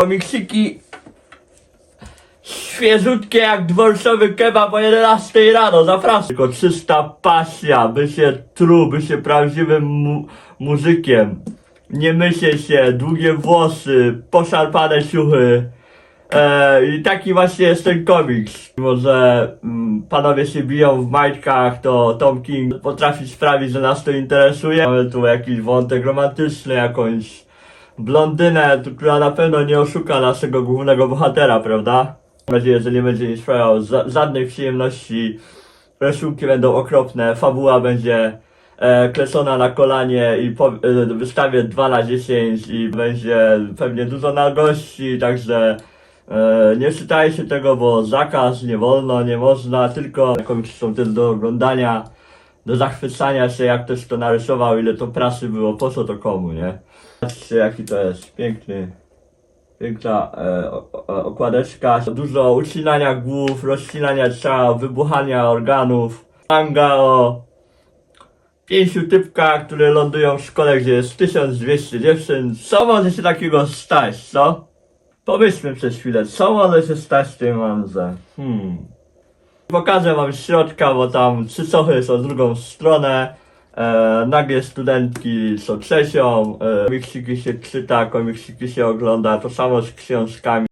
Komiksiki świeżutkie jak dworcowy kebab o 11 rano, zapraszam. Tylko czysta pasja, by się tru, by się prawdziwym mu muzykiem. Nie myślę się, długie włosy, poszarpane ciuchy. E, I taki właśnie jest ten komiks. Mimo, że mm, panowie się biją w majtkach, to Tom King potrafi sprawić, że nas to interesuje. Mamy tu jakiś wątek romantyczny, jakąś blondynę, która na pewno nie oszuka naszego głównego bohatera, prawda? Mam nadzieję, że nie będzie mi sprawiał za- żadnej przyjemności. Rysunki będą okropne, fabuła będzie e, klecona na kolanie i po, e, wystawię 2 na 10 i będzie pewnie dużo nagości, także e, nie czytajcie tego, bo zakaz, nie wolno, nie można, tylko komiksy są też do oglądania, do zachwycania się, jak ktoś to narysował, ile to pracy było, po co to komu, nie? Patrzcie, jaki to jest piękny, piękna e, o, okładeczka, dużo ucinania głów, rozcinania ciała, wybuchania organów, manga o pięciu typkach, które lądują w szkole, gdzie jest 1200 dziewczyn. Co może się takiego stać, co? Pomyślmy przez chwilę, co może się stać w tej mandze? Hmm. Pokażę wam środka, bo tam trzy sochy są drugą stronę. E, nagie studentki są trzecią. E, komiksiki się czyta, komiksiki się ogląda. To samo z książkami.